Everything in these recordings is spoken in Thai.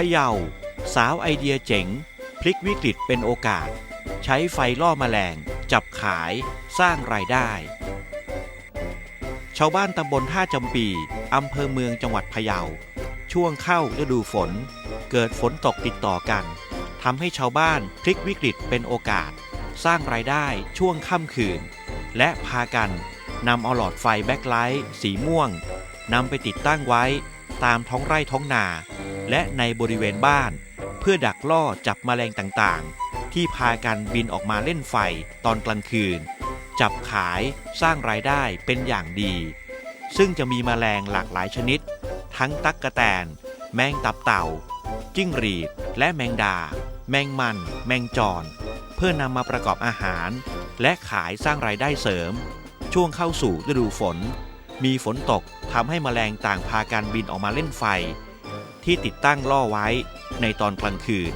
พะเยา สาวไอเดียเจ๋ง พลิกวิกฤตเป็นโอกาส ใช้ไฟล่อแมลง จับขาย สร้างรายได้ ชาวบ้านตำบลท่าจำปีอำเภอเมืองจังหวัดพะเยา ช่วงเข้าฤดูฝน เกิดฝนตกติดต่อกันทำให้ชาวบ้านพลิกวิกฤตเป็นโอกาส สร้างรายได้ช่วงค่ำคืน และพากันนำเอาหลอดไฟแบ็คไลท์สีม่วงนำไปติดตั้งไว้ตามท้องไร่ท้องนา และในบริเวณบ้าน เพื่อดักล่อจับแมลงต่างๆ ที่พากันบินออกมาเล่นไฟตอนกลางคืน จับขายสร้างรายได้เป็นอย่างดี ซึ่งจะมีแมลงหลากหลายชนิด ทั้งตั๊กกะแตน แมงตับเต่า จิ้งหรีด และแมงดา แมงมัน แมงจร เพื่อนำมาประกอบอาหาร และขายสร้างรายได้เสริม ช่วงเข้าสู่ฤดูฝน มีฝนตกทำให้แมลงต่างพากันบินออกมาเล่นไฟ ที่ติดตั้งล่อไว้ในตอนกลางคืน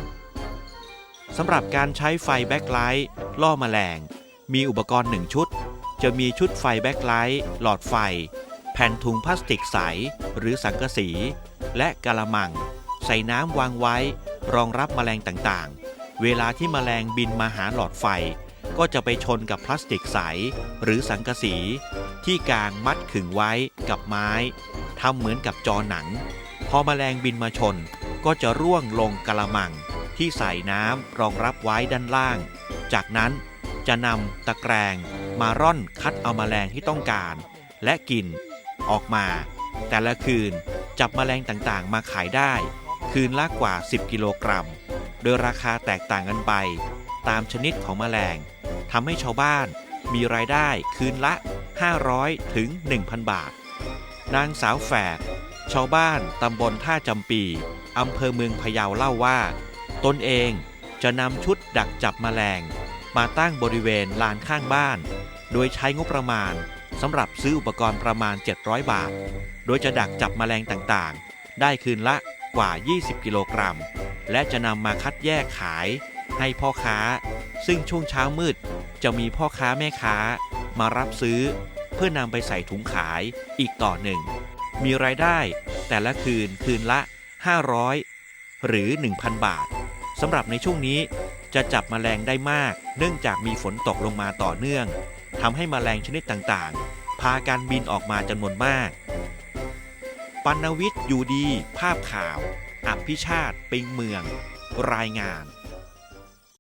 สำหรับการใช้ไฟแบ็คไลท์ล่อแมลง มีอุปกรณ์หนึ่งชุด จะมีชุดไฟแบ็คไลท์หลอดไฟ แผ่นถุงพลาสติกใส หรือสังกะสี และกะละมัง ใส่น้ำวางไว้ รองรับแมลงต่างๆ เวลาที่แมลงบินมาหาหลอดไฟ ก็จะไปชนกับพลาสติกใส หรือสังกะสี ที่กางมัดขึงไว้กับไม้ทำเหมือนกับจอหนัง พอมแมลงบินมาชนก็จะร่วงลงกะละมัง ที่ใส่น้ำรองรับไว้ด้านล่าง จากนั้นจะนำตะแกรงมาร่อนคัดเอาแมลงที่ต้องการ และกินออกมา แต่ละคืนจับแมลงต่างๆ มาขายได้ คืนละกว่า 10 กิโลกรัม โดยราคาแตกต่างกันไป ตามชนิดของแมลงทำให้ชาวบ้านมีรายได้คืนละ 500 ถึง 1,000 บาท นางสาวแฝด ชาวบ้านตำบลท่าจำปีอำเภอเมืองพะเยาเล่าว่า ตนเองจะนำชุดดักจับแมลง มาตั้งบริเวณลานข้างบ้าน โดยใช้งบประมาณสำหรับซื้ออุปกรณ์ประมาณ 700 บาท โดยจะดักจับแมลงต่างๆ ได้คืนละกว่า 20 กิโลกรัม และจะนำมาคัดแยกขายให้พ่อค้า ซึ่งช่วงเช้ามืดจะมีพ่อค้าแม่ค้า มารับซื้อ เพื่อนำไปใส่ถุงขายอีกต่อหนึ่ง มีรายได้ แต่ละคืนคืนละ 500 หรือ 1,000 บาทสำหรับในช่วงนี้จะจับแมลงได้มาก เนื่องจากมีฝนตกลงมาต่อเนื่องทำให้แมลงชนิดต่างๆ พาการบินออกมาจำนวนมาก ปัณวิทย์อยู่ดี ภาพข่าวอภิชาติ ปิงเมือง รายงาน